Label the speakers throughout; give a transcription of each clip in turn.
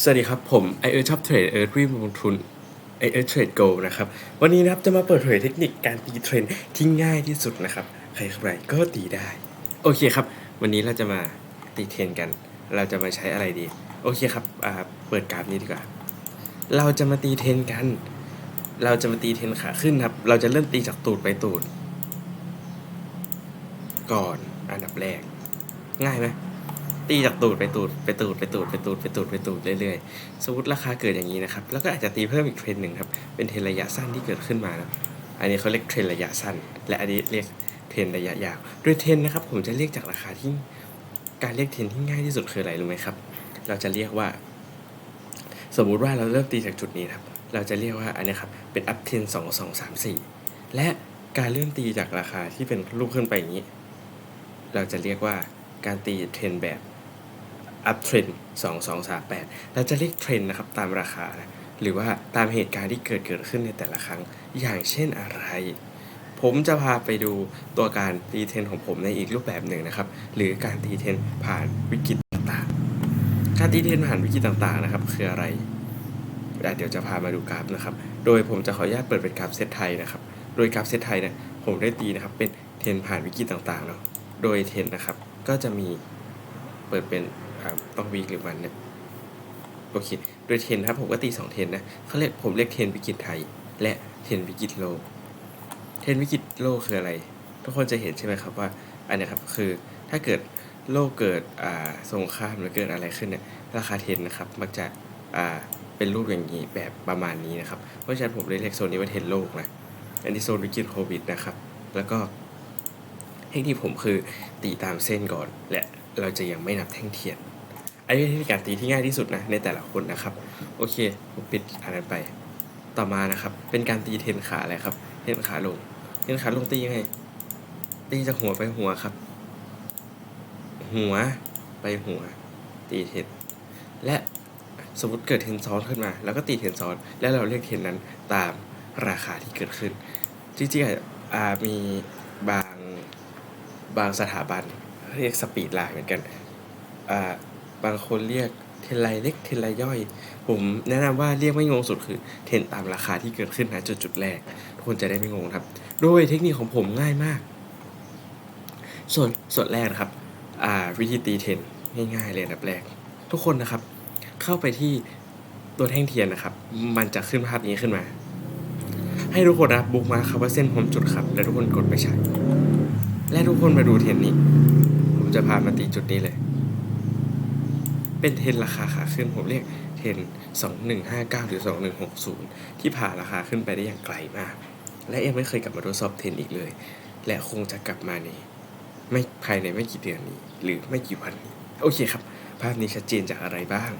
Speaker 1: สวัสดีครับ ผมไอเอิร์ชอบเทรดเอิร์ธวิ่งลงทุนไอเอิร์เทรดโกนะครับ วันนี้นะครับ จะมาเปิดเผยเทคนิคการตีเทรนที่ง่ายที่สุดนะครับ ใครใครก็ตีได้ โอเคครับ วันนี้เราจะมาตีเทรนกัน เราจะมาใช้อะไรดี โอเคครับอ่าเปิดกราฟนี้ดีกว่า เราจะมาตีเทรนกัน เราจะมาตีเทรนขาขึ้นครับ เราจะเริ่มตีจากตูดไปตูด ก่อนอันดับแรก ง่ายไหม ตีจากตูดไปตูดไปตูดไปตูดไปตูดไปตูดไปตูดเรื่อยๆ สมมติราคาเกิดอย่างนี้นะครับ แล้วก็อาจจะตีเพิ่มอีกเทรนหนึ่งครับ เป็นเทรนระยะสั้นที่เกิดขึ้นมานะอันนี้เขาเรียกเทรนระยะสั้น และอันนี้เรียกเทรนระยะยาว โดยเทรนนะครับผมจะเรียกจากราคาที่การเรียกเทรนที่ง่ายที่สุดคืออะไรรู้ไหมครับ เราจะเรียกว่า สมมุติว่าเราเริ่มตีจากจุดนี้ครับ เราจะเรียกว่าอันนี้ครับ เป็นอัพเทรนสองสองสามสี่และการเริ่มตีจากราคาที่เป็นลูกขึ้นไปอย่างนี้ เราจะเรียกว่าการตีเทรนแบบ อัพเทรนสองสองสามแปดเราจะเรียกเทรนนะครับตามราคานะหรือว่าตามเหตุการณ์ที่เกิดเกิดขึ้นในแต่ละครั้ง อย่างเช่นอะไร ผมจะพาไปดูตัวการตีเทรนของผมในอีกรูปแบบหนึ่งนะครับ หรือการตีเทรนผ่านวิกฤตต่างๆ การตีเทรนผ่านวิกฤตต่างๆนะครับคืออะไร เดี๋ยวจะพามาดูกราฟนะครับ โดยผมจะขออนุญาตเปิดเป็นกราฟเซตไทยนะครับ โดยกราฟเซตไทยเนี่ยผมได้ตีนะครับเป็นเทรนผ่านวิกฤตต่างๆเนาะ โดยเทรนนะครับก็จะมีเปิดเป็น อ่าต้องวีคหรือวันเนี่ยโอเคโดยเทรนครับผมก็ตีสองเทรนนะเขาเรียกผมเรียกเทรนวิกฤตไทย และเทรนวิกฤตโลก เทรนวิกฤตโลกคืออะไร ทุกคนจะเห็นใช่ไหมครับว่าอันนี้ครับคือถ้าเกิดโลกเกิดอ่าสงครามหรือเกิดอะไรขึ้นเนี่ยราคาเทรนนะครับมักจะอ่าเป็นรูปอย่างนี้แบบประมาณนี้นะครับเพราะฉะนั้นผมเลยเรียกโซนนี้ว่าเทรนโลกนะอันนี้โซนวิกฤตโควิดนะครับแล้วก็เทคนิคผมคือตีตามเส้นก่อนและเราจะยังไม่นับแท่งเทียน อันนี้เป็นการตีที่ง่ายที่สุดนะในแต่ละคนนะครับ โอเคผมปิดอันนั้นไป ต่อมานะครับ เป็นการตีเทนขาอะไรครับ เทนขาลง เทนขาลงตียังไง ตีจากหัวไปหัวครับ หัวไปหัว ตีเทน และสมมติเกิดเทนซ้อนขึ้นมา แล้วก็ตีเทนซ้อน แล้วเราเรียกเทนนั้นตามราคาที่เกิดขึ้น จริงๆอามีบางบางสถาบันเรียกสปีดไลน์เหมือนกันอ่า บางคนเรียกเทนไลน์เล็กเทนไลน์ย่อย ผมแนะนำว่าเรียกไม่งงสุดคือเทนตามราคาที่เกิดขึ้นนะจุดจุดแรกทุกคนจะได้ไม่งงครับ โดยเทคนิคของผมง่ายมาก ส่วนส่วนแรกนะครับวิธีตีเทนง่ายๆเลยอันดับแรก ทุกคนนะครับ เข้าไปที่ตัวแท่งเทียนนะครับ มันจะขึ้นภาพนี้ขึ้นมา ให้ทุกคนนะบุกมาครับว่าเส้นพร้อมจุดครับ แล้วทุกคนกดไปใช้ และทุกคนมาดูเทนนี้ ผมจะพามาตีจุดนี้เลย เป็นเทรนราคาขาขึ้นผมเรียกเทรนสองหนึ่งห้าเก้าหรือสองหนึ่งหกศูนย์ที่ผ่าราคาขึ้นไปได้อย่างไกลมาก และยังไม่เคยกลับมาทดสอบเทรนอีกเลย และคงจะกลับมาในไม่ภายในไม่กี่เดือนนี้ หรือไม่กี่วันนี้โอเคครับ ภาพนี้ชัดเจนจากอะไรบ้าง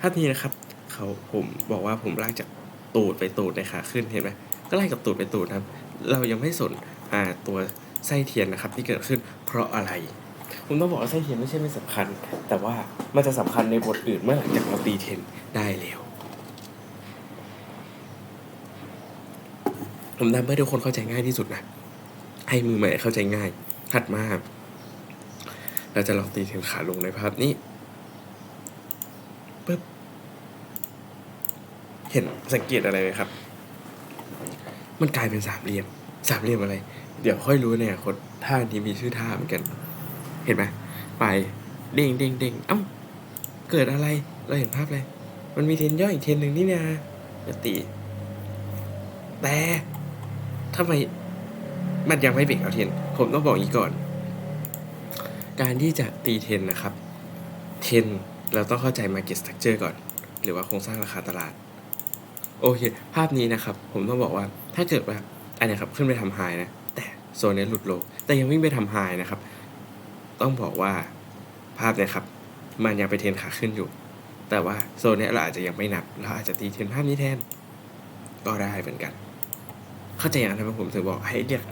Speaker 1: ภาพนี้นะครับเขาผมบอกว่าผมลากจากตูดไปตูดในขาขึ้นเห็นไหมก็ไล่กับตูดไปตูดนะครับ เรายังไม่สนอ่าตัวไส้เทียนนะครับที่เกิดขึ้นเพราะอะไร ผมต้องบอกว่าไส้เทียนไม่ใช่ไม่สำคัญ แต่ว่ามันจะสำคัญในบทอื่นเมื่อหลังจากเราตีเทนได้แล้วผมทำเพื่อให้ทุกคนเข้าใจง่ายที่สุดนะ ให้มือใหม่เข้าใจง่าย ถัดมาเราจะลองตีเทนขาลงในภาพนี้ปึ๊บ เห็นสังเกตอะไรไหมครับ มันกลายเป็นสามเหลี่ยม สามเหลี่ยมอะไร เดี๋ยวค่อยรู้เนี่ยคนท่านี้มีชื่อท่าเหมือนกัน เห็นไหมไปเด้งเด้งเด้งเอ้าเกิดอะไรเราเห็นภาพอะไรมันมีเทนย่อยอีกเทนหนึ่งนี่นาจตีแต่ทำไมมันยังไม่เบรกเอาเทน ผมต้องบอกอย่างนี้ก่อน การที่จะตีเทนนะครับ เทนเราต้องเข้าใจ Market Structure ก่อน หรือว่าโครงสร้างราคาตลาด โอเค ภาพนี้นะครับ ผมต้องบอกว่าถ้าเกิดว่า อันนี้ครับ ขึ้นไปทำไฮนะ แต่โซนนี้หลุดโล แต่ยังวิ่งไปทำไฮนะครับ ต้องบอกว่าภาพเนี่ยครับ มันยังไปเทรนขาขึ้นอยู่ แต่ว่าโซนนี้เราอาจจะยังไม่นับ เราอาจจะตีเทรนภาพนี้แทน ก็ได้เหมือนกัน เข้าใจอย่างนั้นไหมผมถึงบอกให้เรียก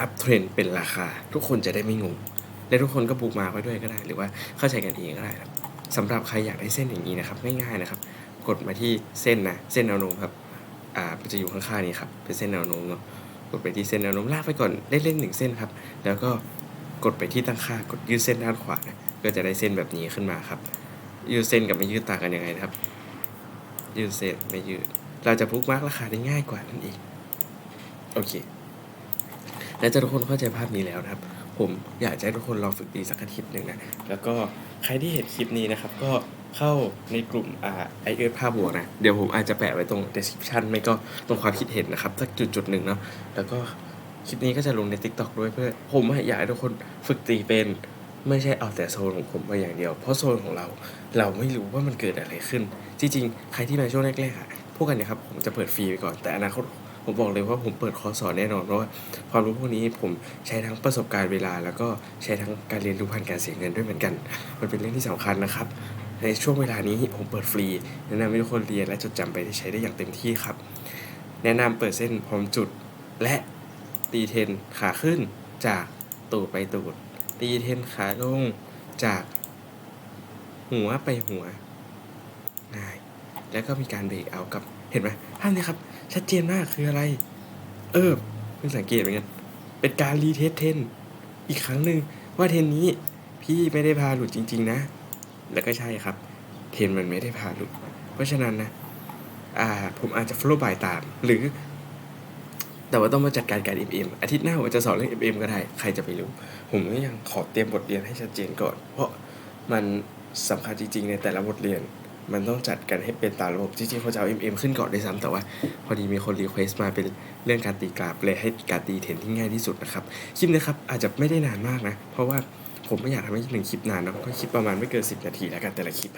Speaker 1: อัพเทรนเป็นราคา ทุกคนจะได้ไม่งงและทุกคนก็บุกมาไว้ด้วยก็ได้ หรือว่าเข้าใจกันเองก็ได้ครับสำหรับใครอยากได้เส้นอย่างนี้นะครับ ง่ายๆนะครับ กดมาที่เส้นนะเส้นแนวโน้มครับอ่าจะอยู่ข้างๆนี้ครับเป็นเส้นแนวโน้มเนาะกดไปที่เส้นแนวโน้มลากไปก่อนเล่นๆหนึ่งเส้นครับ แล้วก็ กดไปที่ตั้งค่ากดยืดเส้นด้านขวานะก็จะได้เส้นแบบนี้ขึ้นมาครับ ยืดเส้นกับไม่ยืดต่างกันยังไงนะครับ ยืดเส้นไม่ยืด เราจะบุ๊กมาร์กราคาได้ง่ายกว่านั่นเองโอเคแล้วจะทุกคนเข้าใจภาพนี้แล้วนะครับ ผมอยากให้ทุกคนลองฝึกตีสักอาทิตย์หนึ่งนะแล้วก็ใครที่เห็นคลิปนี้นะครับ ก็เข้าในกลุ่มอ่าไอเอิร์ภาพบวกนะ เดี๋ยวผมอาจจะแปะไว้ตรง description ไม่ก็ตรงความคิดเห็นนะครับสักจุดจุดๆหนึ่งเนาะแล้วก็ คลิปนี้ก็จะลงใน TikTok ด้วยเพื่อผมอยากให้ทุกคนฝึกตีเป็นไม่ใช่เอาแต่โซนของผมมาอย่างเดียว เพราะโซนของเราเราไม่รู้ว่ามันเกิดอะไรขึ้น จริงๆ ใครที่มาช่วงแรกๆอะพวกกันเนี่ยครับผมจะเปิดฟรีไปก่อนแต่อนาคตผมบอกเลยว่าผมเปิดคอร์สสอนแน่นอนเพราะว่าความรู้พวกนี้ผมใช้ทั้งประสบการณ์เวลา แล้วก็ใช้ทั้งการเรียนรู้ผ่านการเสียเงินด้วยเหมือนกัน มันเป็นเรื่องที่สำคัญนะครับ ในช่วงเวลานี้ผมเปิดฟรีแนะนำให้ทุกคนเรียนและจดจำไปใช้ได้อย่างเต็มที่ครับ แนะนำเปิดเส้นพร้อมจุดและ ตีเทนขาขึ้นจากตูดไปตูด ตีเทนขาลงจากหัวไปหัวง่ายแล้วก็มีการเบรกเอากับเห็นไหมภาพนี้ครับ ชัดเจนมากคืออะไร เออเพิ่งสังเกตเหมือนกันเป็นการรีเทสเทนอีกครั้งหนึ่งว่าเทนนี้พี่ไม่ได้พาหลุดจริง ๆ นะ แล้วก็ใช่ครับ เทนมันไม่ได้พาหลุด เพราะฉะนั้นนะ อ่าผมอาจจะ follow by ตาม หรือ แต่ว่าต้องมาจัดการการ MM อาทิตย์หน้าผมจะสอนเรื่อง MM ก็ได้ ใครจะไปรู้ ผมก็ยังขอเตรียมบทเรียนให้ชัดเจนก่อน เพราะมันสำคัญจริง ๆ ในแต่ละบทเรียน มันต้องจัดกันให้เป็นตามระบบจริงๆเขาจะเอา MM ขึ้นก่อนด้วยซ้ำแต่ว่า พอดีมีคนรีเควสต์มาเป็นเรื่องการตีกราฟเลยให้การตีเทนที่ง่ายที่สุดนะครับคลิปนะครับอาจจะไม่ได้นานมากนะ เพราะว่าผมไม่อยากทำให้หนึ่งคลิปนานเนาะก็คลิปประมาณไม่เกิน 10 นาทีแล้วกันแต่ละคลิป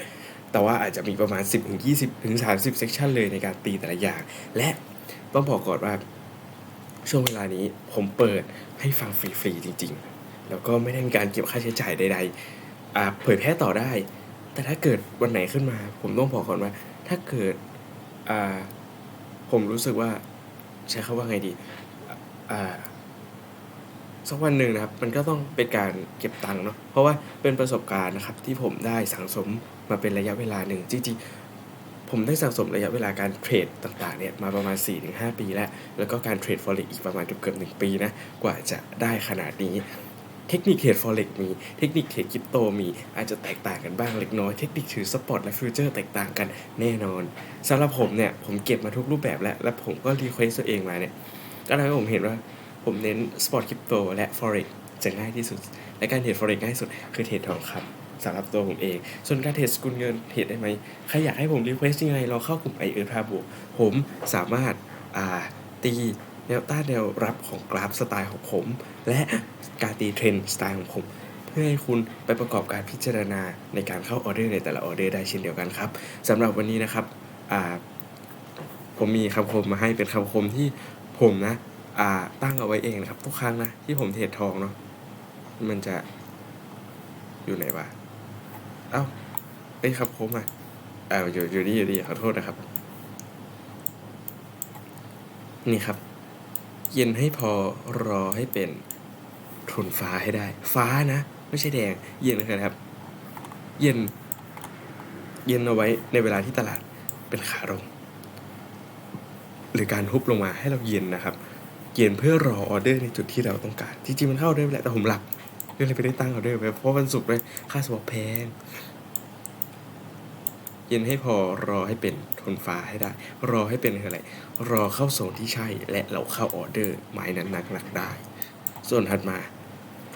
Speaker 1: แต่ว่าอาจจะมีประมาณ 10ถึง20ถึง30เซสชันเลยในการตีแต่ละอย่าง และต้องบอกก่อนว่า ช่วงเวลานี้ผมเปิดให้ฟังฟรีๆจริง ๆ แล้วก็ไม่ได้มีการเก็บค่าใช้จ่ายใดๆเผยแพร่ต่อได้ แต่ถ้าเกิดวันไหนขึ้นมา ผมต้องบอกก่อนว่า ถ้าเกิดผมรู้สึกว่าใช้คำว่าไงดีสักวันหนึ่งนะครับ มันก็ต้องเป็นการเก็บตังค์เนาะเพราะว่าเป็นประสบการณ์นะครับที่ผมได้สังสมมาเป็นระยะเวลาหนึ่งจริงๆ ผมได้สั่งสมระยะเวลาการเทรดต่างๆเนี่ยมาประมาณ 4-5 ปีแล้ว แล้วก็การเทรด forex อีกประมาณเกือบๆหนึ่งปีนะ กว่าจะได้ขนาดนี้ เทคนิคเทรด forex มี เทคนิคเทรดคริปโตมี อาจจะแตกต่างกันบ้างเล็กน้อย เทคนิคถือสปอตและฟิวเจอร์แตกต่างกันแน่นอนสำหรับผมเนี่ย ผมเก็บมาทุกรูปแบบแล้ว และผมก็รีเควสตัวเองมาเนี่ยก็ทำให้ผมเห็นว่าผมเน้นสปอตคริปโตและ forex จะง่ายที่สุด และการเทรด forex ง่ายสุดคือเทรดทองคำ สำหรับตัวผมเอง ส่วนการเทรดสกุลเงินเทรดได้ไหมใครอยากให้ผมรีเควสยังไงลองเข้ากลุ่มไอเอิร์ธพาบวกผมสามารถอ่าตีแนวต้านแนวรับของกราฟสไตล์ของผม และการตีเทรนสไตล์ของผม เพื่อให้คุณไปประกอบการพิจารณาในการเข้าออเดอร์ในแต่ละออเดอร์ได้เช่นเดียวกันครับสำหรับวันนี้นะครับผมมีคำคมมาให้เป็นคำคมที่ผมนะตั้งเอาไว้เองนะครับ ทุกครั้งนะที่ผมเทรดทองเนาะมันจะอยู่ไหนวะ เอ้าไอ้ยคำคมอะอ่าอยู่อยู่นี่อยู่นี่ขอโทษนะครับ นี่ครับ เย็นให้พอรอให้เป็นทุนฟ้าให้ได้ ฟ้านะ ไม่ใช่แดง เย็นนะครับ เย็น เย็นเอาไว้ในเวลาที่ตลาดเป็นขาลง หรือการทุบลงมาให้เราเย็นนะครับ เย็นเพื่อรอออเดอร์ในจุดที่เราต้องการ จริงๆมันเข้าออเดอร์ไปแหละแต่ผมหลับ ก็เลยไม่ได้ตั้งออเดอร์ไปเพราะวันศุกร์ด้วยค่าสวอปแพง เย็นให้พอรอให้เป็นทนฟ้าให้ได้ รอให้เป็นคืออะไร รอเข้าโซนที่ใช่ และเราเข้าออเดอร์หมายนั้นหนักๆได้ ส่วนถัดมา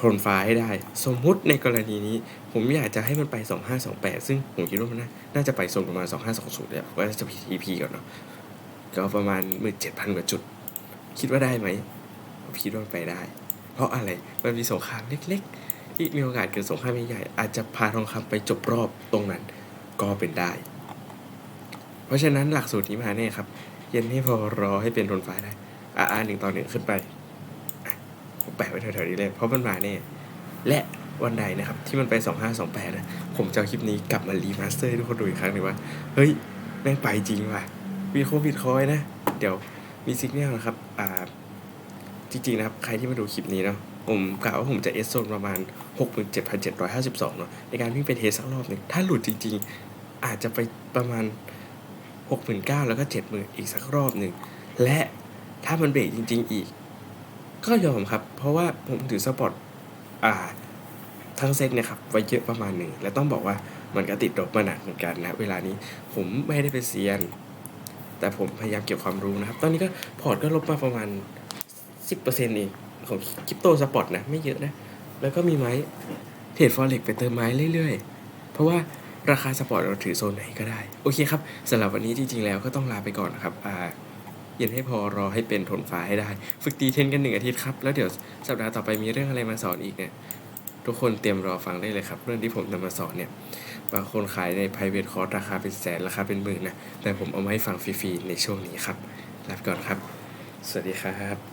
Speaker 1: ทนฟ้าให้ได้ สมมุติในกรณีนี้ ผมอยากจะให้มันไป 2528 ซึ่งผมคิดว่ามันน่าจะไปโซนประมาณ 2520เนี่ยว่าจะ PTP ก่อนเนาะก็ประมาณ17,000กว่าจุด คิดว่าได้ไหมผมคิดว่าไปได้ เพราะอะไรมันมีสงครามเล็กๆ ที่มีโอกาสเกิดสงครามใหญ่ๆอาจจะพาทองคำไปจบรอบตรงนั้นก็เป็นได้ เพราะฉะนั้นหลักสูตรนี้มาแน่ครับ เย็นให้พอรอให้เป็นทนฟ้าได้อ่าหนึ่งต่อหนึ่งขึ้นไปผมแปะไว้แถวๆนี้เลย เพราะมันมาแน่และวันใดนะครับ ที่มันไป 2528 นะ ผมจะเอาคลิปนี้กลับมารีมาสเตอร์ให้ทุกคนดูอีกครั้งหนึ่งว่า เฮ้ย แม่งไปจริงว่ะวีโคบิตคอยนะ เดี๋ยวมีสิกเนลนะครับ อ่า จริงๆนะครับ ใครที่มาดูคลิปนี้เนาะผมกล่าวว่าผมจะเอสโซนประมาณ 67,752 เนาะในการวิ่งไปเทสสักรอบหนึ่งถ้าหลุดจริง ๆ อาจจะไปประมาณ 69,000 แล้วก็ 70,000 อีกสักรอบหนึ่ง และถ้ามันเบรกจริง ๆ อีก ก็ยอมครับ เพราะว่าผมถือสปอร์ตอ่าทั้งเซตเนี่ยครับไว้เยอะประมาณหนึ่ง และต้องบอกว่ามันก็ติดลบมาหนักเหมือนกันนะเวลานี้ผมไม่ได้เป็นเซียน แต่ผมพยายามเก็บความรู้นะครับ ตอนนี้ก็พอร์ตก็ลบมาประมาณ 10%เปอร์เซ็นต์เองของคริปโตสปอตนะ ไม่เยอะนะ แล้วก็มีไม้เทรดฟอเร็กไปเติมไม้เรื่อยๆ เพราะว่าราคาสปอร์ตเราถือโซนไหนก็ได้ โอเคครับสำหรับวันนี้จริงๆแล้วก็ต้องลาไปก่อนนะครับอ่าเย็นให้พอรอให้เป็นทนฟ้าให้ได้ ฝึกตีเทนกันหนึ่งอาทิตย์ครับ แล้วเดี๋ยวสัปดาห์ต่อไปมีเรื่องอะไรมาสอนอีกเนี่ยทุกคนเตรียมรอฟังได้เลยครับ เรื่องที่ผมนำมาสอนเนี่ยบางคนขายใน private course ราคาเป็นแสนราคาเป็นหมื่นนะแต่ผมเอามาให้ฟังฟรีๆในช่วงนี้ครับลาไปก่อนครับ สวัสดีครับ